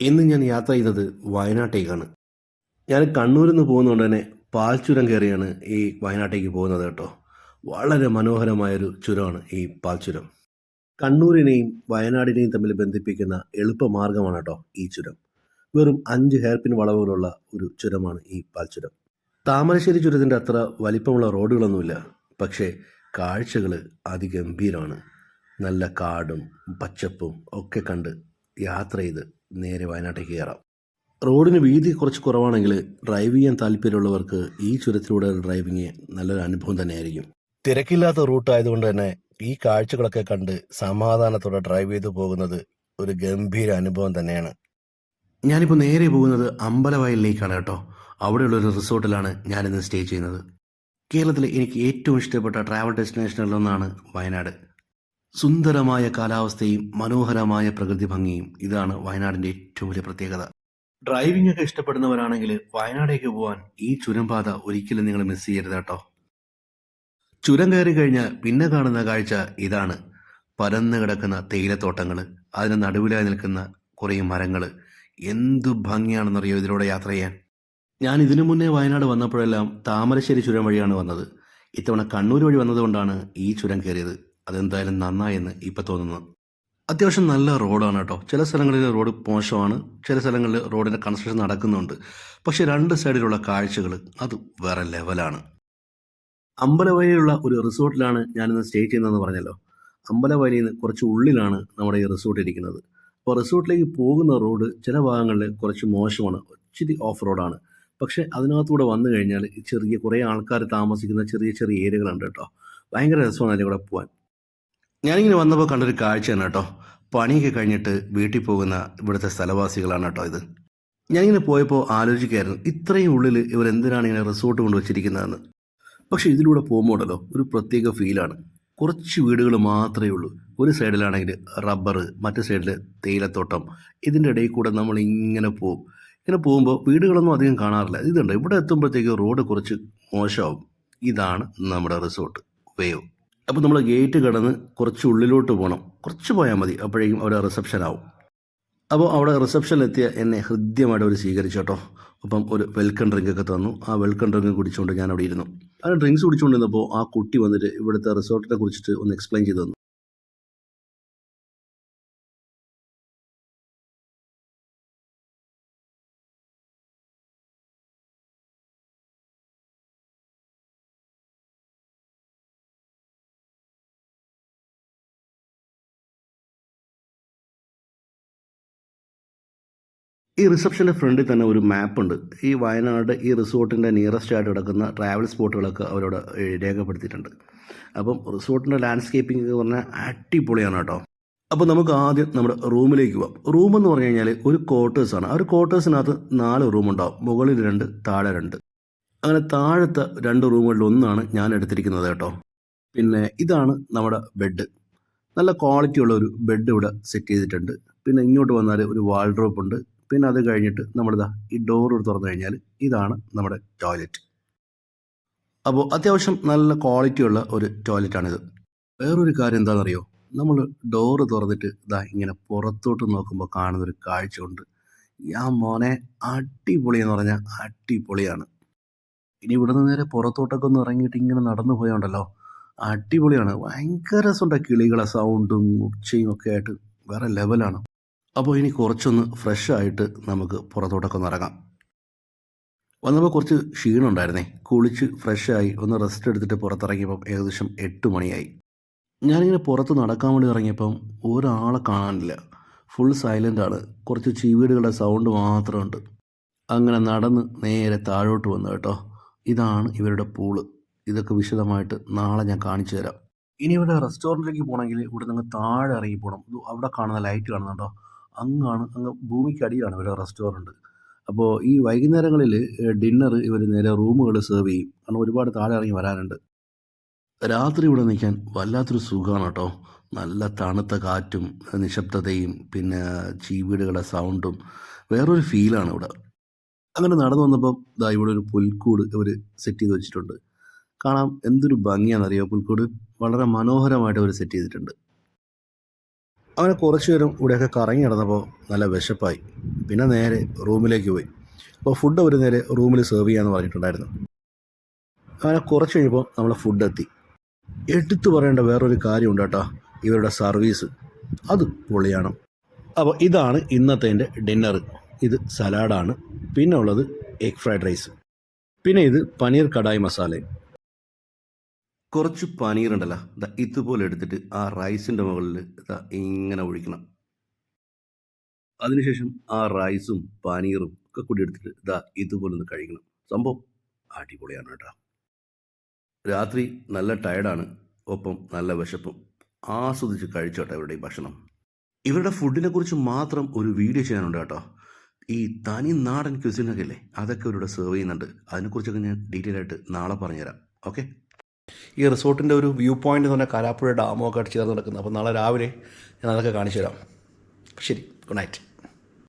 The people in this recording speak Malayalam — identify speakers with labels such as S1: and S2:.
S1: ഇന്ന് ഞാൻ യാത്ര ചെയ്തത് വയനാട്ടേക്കാണ് ഞാൻ കണ്ണൂരിൽ നിന്ന് പോകുന്നതുകൊണ്ട് തന്നെ പാൽച്ചുരം കയറിയാണ് ഈ വയനാട്ടേക്ക് പോകുന്നത് കേട്ടോ. വളരെ മനോഹരമായൊരു ചുരമാണ് ഈ പാൽച്ചുരം. കണ്ണൂരിനെയും വയനാടിനെയും തമ്മിൽ ബന്ധിപ്പിക്കുന്ന എളുപ്പമാർഗമാണ് കേട്ടോ ഈ ചുരം. വെറും അഞ്ച് ഹെയർപിൻ വളവുകളുള്ള ഒരു ചുരമാണ് ഈ പാൽച്ചുരം. താമരശ്ശേരി ചുരത്തിന്റെ അത്ര വലിപ്പമുള്ള റോഡുകളൊന്നുമില്ല. പക്ഷേ കാഴ്ചകൾ അതിഗംഭീരമാണ്. നല്ല കാടും പച്ചപ്പും ഒക്കെ കണ്ട് യാത്ര ചെയ്ത് നേരെ വയനാട്ടേക്ക് കയറാം. റോഡിന് വീതി കുറച്ച് കുറവാണെങ്കിൽ ഡ്രൈവ് ചെയ്യാൻ താല്പര്യമുള്ളവർക്ക് ഈ ചുരത്തിലൂടെ ഡ്രൈവിങ് നല്ലൊരു അനുഭവം തന്നെയായിരിക്കും. തിരക്കില്ലാത്ത റൂട്ട് ആയതുകൊണ്ട് തന്നെ ഈ കാഴ്ചകളൊക്കെ കണ്ട് സമാധാനത്തോടെ ഡ്രൈവ് ചെയ്തു പോകുന്നത് ഒരു ഗംഭീര അനുഭവം തന്നെയാണ്. ഞാനിപ്പോൾ നേരെ പോകുന്നത് അമ്പലവയലിലേക്കാണ് കേട്ടോ. അവിടെയുള്ള ഒരു റിസോർട്ടിലാണ് ഞാനിന്ന് സ്റ്റേ ചെയ്യുന്നത്. കേരളത്തിലെ എനിക്ക് ഏറ്റവും ഇഷ്ടപ്പെട്ട ട്രാവൽ ഡെസ്റ്റിനേഷനുകളിലൊന്നാണ് വയനാട്. സുന്ദരമായ കാലാവസ്ഥയും മനോഹരമായ പ്രകൃതി ഭംഗിയും ഇതാണ് വയനാടിന്റെ ഏറ്റവും വലിയ പ്രത്യേകത. ഡ്രൈവിംഗ് ഒക്കെ ഇഷ്ടപ്പെടുന്നവരാണെങ്കിൽ വയനാടേക്ക് പോകാൻ ഈ ചുരംപാത ഒരിക്കലും നിങ്ങൾ മിസ് ചെയ്യരുത് കേട്ടോ. ചുരം കയറി കഴിഞ്ഞാൽ പിന്നെ കാണുന്ന കാഴ്ച ഇതാണ്. പരന്നു കിടക്കുന്ന തേയിലത്തോട്ടങ്ങൾ അതിന് നടുവിലായി നിൽക്കുന്ന കുറേ മരങ്ങൾ എന്തു ഭംഗിയാണെന്നറിയോ ഇതിലൂടെ യാത്ര ചെയ്യാൻ? ഞാൻ ഇതിനു മുന്നേ വയനാട് വന്നപ്പോഴെല്ലാം താമരശ്ശേരി ചുരം വഴിയാണ് വന്നത്. ഇത്തവണ കണ്ണൂർ വഴി വന്നതുകൊണ്ടാണ് ഈ ചുരം കയറിയത്. അതെന്തായാലും നന്നായെന്ന് ഇപ്പം തോന്നുന്നു. അത്യാവശ്യം നല്ല റോഡാണ് കേട്ടോ ചില സ്ഥലങ്ങളിൽ റോഡ് മോശമാണ് ചില സ്ഥലങ്ങളിൽ റോഡിന്റെ കൺസ്ട്രക്ഷൻ നടക്കുന്നുണ്ട്. പക്ഷേ രണ്ട് സൈഡിലുള്ള കാഴ്ചകൾ അത് വേറെ ലെവലാണ് അമ്പലവയലിലുള്ള ഒരു റിസോർട്ടിലാണ് ഞാനിന്ന് സ്റ്റേ ചെയ്യുന്നതെന്ന് പറഞ്ഞല്ലോ. അമ്പലവയലിൽ നിന്ന് കുറച്ച് ഉള്ളിലാണ് നമ്മുടെ ഈ റിസോർട്ട് ഇരിക്കുന്നത്. അപ്പോൾ റിസോർട്ടിലേക്ക് പോകുന്ന റോഡ് ചില ഭാഗങ്ങളിൽ കുറച്ച് മോശമാണ് ഇച്ചിരി ഓഫ് റോഡാണ് പക്ഷേ അതിനകത്തൂടെ വന്നു കഴിഞ്ഞാൽ ചെറിയ കുറേ ആൾക്കാർ താമസിക്കുന്ന ചെറിയ ചെറിയ ഏരിയകളുണ്ട് കേട്ടോ ഭയങ്കര രസമാണ് അതിന്റെ കൂടെ പോകാൻ ഞാനിങ്ങനെ വന്നപ്പോൾ കണ്ടൊരു കാഴ്ചയാണ് കേട്ടോ. പണിയൊക്കെ കഴിഞ്ഞിട്ട് വീട്ടിൽ പോകുന്ന ഇവിടുത്തെ സ്ഥലവാസികളാണ് കേട്ടോ ഇത്. ഞാനിങ്ങനെ പോയപ്പോൾ ആലോചിക്കായിരുന്നു ഇത്രയും ഉള്ളിൽ ഇവർ എന്തിനാണ് ഇങ്ങനെ റിസോർട്ട് കൊണ്ടുവച്ചിരിക്കുന്നതെന്ന് പക്ഷേ ഇതിലൂടെ പോകുമ്പോഴല്ലോ ഒരു പ്രത്യേക ഫീലാണ് കുറച്ച് വീടുകൾ മാത്രമേ ഉള്ളൂ. ഒരു സൈഡിലാണെങ്കിൽ റബ്ബർ മറ്റു സൈഡിൽ തേയിലത്തോട്ടം. ഇതിന്റെ ഇടയിൽ കൂടെ നമ്മൾ ഇങ്ങനെ പോകും ഇങ്ങനെ പോകുമ്പോൾ വീടുകളൊന്നും അധികം കാണാറില്ല. ഇതുണ്ട് ഇവിടെ എത്തുമ്പോഴത്തേക്ക് റോഡ് കുറച്ച് മോശമാവും. ഇതാണ് നമ്മുടെ റിസോർട്ട് വേവ് അപ്പോൾ നമ്മൾ ഗേറ്റ് കടന്ന് കുറച്ച് ഉള്ളിലോട്ട് പോകണം. കുറച്ച് പോയാൽ മതി. അപ്പോഴേക്കും അവിടെ റിസപ്ഷൻ ആവും. അപ്പോൾ അവിടെ റിസപ്ഷനിലെത്തിയ എന്നെ ഹൃദ്യമായിട്ട് അവർ സ്വീകരിച്ചു കേട്ടോ. അപ്പം ഒരു വെൽക്കം ഡ്രിങ്ക് ഒക്കെ തന്നു. ആ വെൽക്കം ഡ്രിങ്ക് കുടിച്ചുകൊണ്ട് ഞാൻ അവിടെ ഇരുന്നു. ആ ഡ്രിങ്ക്സ് കുടിച്ചുകൊണ്ടിരുന്നപ്പോൾ ആ കുട്ടി വന്നിട്ട് ഇവിടുത്തെ റിസോർട്ടിനെ കുറിച്ചിട്ട് ഒന്ന് എക്സ്പ്ലെയിൻ ചെയ്തു തന്നു. ഈ റിസപ്ഷന്റെ ഫ്രണ്ടിൽ തന്നെ ഒരു മാപ്പുണ്ട്. ഈ വയനാട് ഈ റിസോർട്ടിന്റെ നിയറസ്റ്റ് ആയിട്ട് കിടക്കുന്ന ട്രാവൽ സ്പോട്ടുകളൊക്കെ അവരോട് രേഖപ്പെടുത്തിയിട്ടുണ്ട്. അപ്പം റിസോർട്ടിന്റെ ലാൻഡ്സ്കേപ്പിംഗ് എന്ന് പറഞ്ഞാൽ അടിപൊളിയാണ് കേട്ടോ. അപ്പോൾ നമുക്ക് ആദ്യം നമ്മുടെ റൂമിലേക്ക് പോവാം. റൂം എന്ന് പറഞ്ഞു കഴിഞ്ഞാൽ ഒരു ക്വാർട്ടേഴ്സാണ് ആ ഒരു ക്വാർട്ടേഴ്സിനകത്ത് നാല് റൂം ഉണ്ടാവും. മുകളിൽ രണ്ട് താഴെ രണ്ട്. അങ്ങനെ താഴത്തെ രണ്ട് റൂമുകളിൽ ഒന്നാണ് ഞാൻ എടുത്തിരിക്കുന്നത് കേട്ടോ. പിന്നെ ഇതാണ് നമ്മുടെ ബെഡ് നല്ല ക്വാളിറ്റി ഉള്ള ഒരു ബെഡ് ഇവിടെ സെറ്റ് ചെയ്തിട്ടുണ്ട്. പിന്നെ ഇങ്ങോട്ട് വന്നാൽ ഒരു വാൾഡ്രോപ്പ് ഉണ്ട്. പിന്നെ അത് കഴിഞ്ഞിട്ട് നമ്മളിതാ ഈ ഡോർ തുറന്നു കഴിഞ്ഞാൽ ഇതാണ് നമ്മുടെ ടോയ്ലറ്റ് അപ്പോൾ അത്യാവശ്യം നല്ല ക്വാളിറ്റിയുള്ള ഒരു ടോയ്ലറ്റാണിത് വേറൊരു കാര്യം എന്താണെന്നറിയോ? നമ്മൾ ഡോർ തുറന്നിട്ട് ഇതാ ഇങ്ങനെ പുറത്തോട്ട് നോക്കുമ്പോൾ കാണുന്നൊരു കാഴ്ച ഉണ്ട് ആ മോനെ അടിപൊളി എന്ന് പറഞ്ഞാൽ അടിപൊളിയാണ്. ഇനി ഇവിടെ നിന്ന് നേരെ പുറത്തോട്ടൊക്കെ ഒന്ന് ഇറങ്ങിയിട്ട് ഇങ്ങനെ നടന്നു പോയോണ്ടല്ലോ. അടിപൊളിയാണ്. ഭയങ്കര രസമുണ്ട്. കിളികളെ സൗണ്ടും ഉച്ചയും ഒക്കെ ആയിട്ട് വേറെ ലെവലാണ് അപ്പോൾ ഇനി കുറച്ചൊന്ന് ഫ്രഷ് ആയിട്ട് നമുക്ക് പുറത്തോട്ടൊക്കെ ഒന്ന് ഇറങ്ങാം. വന്നപ്പോൾ കുറച്ച് ക്ഷീണമുണ്ടായിരുന്നേ കുളിച്ച് ഫ്രഷായി ഒന്ന് റെസ്റ്റ് എടുത്തിട്ട് പുറത്തിറങ്ങിയപ്പം ഏകദേശം എട്ട് മണിയായി. ഞാനിങ്ങനെ പുറത്ത് നടക്കാൻ വേണ്ടി ഇറങ്ങിയപ്പം ഒരാളെ കാണാനില്ല. ഫുൾ സൈലന്റാണ് കുറച്ച് ചീവീടുകളുടെ സൗണ്ട് മാത്രമുണ്ട്. അങ്ങനെ നടന്ന് നേരെ താഴോട്ട് വന്നു കേട്ടോ. ഇതാണ് ഇവരുടെ പൂൾ ഇതൊക്കെ വിശദമായിട്ട് നാളെ ഞാൻ കാണിച്ചു തരാം. ഇനി ഇവിടെ റെസ്റ്റോറന്റിലേക്ക് പോകണമെങ്കിൽ ഇവിടെ നിങ്ങൾ താഴെ ഇറങ്ങി പോകണം അവിടെ കാണുന്ന ലൈറ്റ് കാണുന്നുണ്ടോ? അങ്ങാണ് അങ്ങ് ഭൂമിക്കടിയാണ് ഇവരുടെ റെസ്റ്റോറന്റ്. അപ്പോൾ ഈ വൈകുന്നേരങ്ങളിൽ ഡിന്നർ ഇവർ നേരെ റൂമുകൾ സെർവ് ചെയ്യും. കാരണം ഒരുപാട് താഴെ ഇറങ്ങി വരാനുണ്ട്. രാത്രി ഇവിടെ നിൽക്കാൻ വല്ലാത്തൊരു സുഖമാണ് കേട്ടോ. നല്ല തണുത്ത കാറ്റും നിശബ്ദതയും പിന്നെ ചീവീടുകളുടെ സൗണ്ടും വേറൊരു ഫീലാണ് ഇവിടെ. അങ്ങനെ നടന്നു വന്നപ്പോൾ ഇതാ ഇവിടെ ഒരു പുൽക്കൂട് ഇവർ സെറ്റ് ചെയ്ത് വെച്ചിട്ടുണ്ട്. കാണാം എന്തൊരു ഭംഗിയാണെന്നറിയോ പുൽക്കൂട്? വളരെ മനോഹരമായിട്ട് അവർ സെറ്റ് ചെയ്തിട്ടുണ്ട്. അവനെ കുറച്ച് നേരം ഇവിടെയൊക്കെ കറങ്ങി നടന്നപ്പോൾ നല്ല വിശപ്പായി. പിന്നെ നേരെ റൂമിലേക്ക് പോയി. അപ്പോൾ ഫുഡ് അവർ നേരെ റൂമിൽ സെർവ് ചെയ്യാമെന്ന് പറഞ്ഞിട്ടുണ്ടായിരുന്നു. അങ്ങനെ കുറച്ച് കഴിഞ്ഞപ്പോൾ നമ്മളെ ഫുഡ് എത്തി. എടുത്തു പറയേണ്ട വേറൊരു കാര്യമുണ്ട് കേട്ടോ ഇവരുടെ സർവീസ് അത് പൊളിയാണ്. അപ്പോൾ ഇതാണ് ഇന്നത്തെ എന്റെ ഡിന്നർ ഇത് സലാഡാണ് പിന്നെ ഉള്ളത് എഗ് ഫ്രൈഡ് റൈസ് പിന്നെ ഇത് പനീർ കടായി മസാലയും. കുറച്ച് പനീർ ഇതാ ഇതുപോലെ എടുത്തിട്ട് ആ റൈസിന്റെ മുകളിൽ ഇതാ ഇങ്ങനെ ഒഴിക്കണം. അതിനുശേഷം ആ റൈസും പനീറും ഒക്കെ കൂടി എടുത്തിട്ട് ഇതാ ഇതുപോലെ ഒന്ന് കഴിക്കണം സംഭവം അടിപൊളിയാണ് കേട്ടോ. രാത്രി നല്ല ടയർഡാണ് ഒപ്പം നല്ല വിശപ്പും. ആസ്വദിച്ച് കഴിച്ചോട്ടെ ഇവരുടെ ഈ ഭക്ഷണം. ഇവരുടെ ഫുഡിനെ കുറിച്ച് മാത്രം ഒരു വീഡിയോ ചെയ്യാനുണ്ട് കേട്ടോ. ഈ തനി നാടൻ ക്യുസിനൊക്കെ അല്ലേ അതൊക്കെ ഇവരുടെ സെർവ് ചെയ്യുന്നുണ്ട്. അതിനെക്കുറിച്ചൊക്കെ ഞാൻ ഡീറ്റെയിൽ ആയിട്ട് നാളെ പറഞ്ഞുതരാം. ഓക്കെ ഈ റിസോർട്ടിന്റെ ഒരു വ്യൂ പോയിന്റ് എന്ന് പറഞ്ഞാൽ കാരാപ്പുഴ ഡാമൊക്കെ ചേർന്ന് നടക്കുന്നത് അപ്പോൾ നാളെ രാവിലെ ഞാൻ അതൊക്കെ കാണിച്ചു തരാം ശരി ഗുഡ് നൈറ്റ്.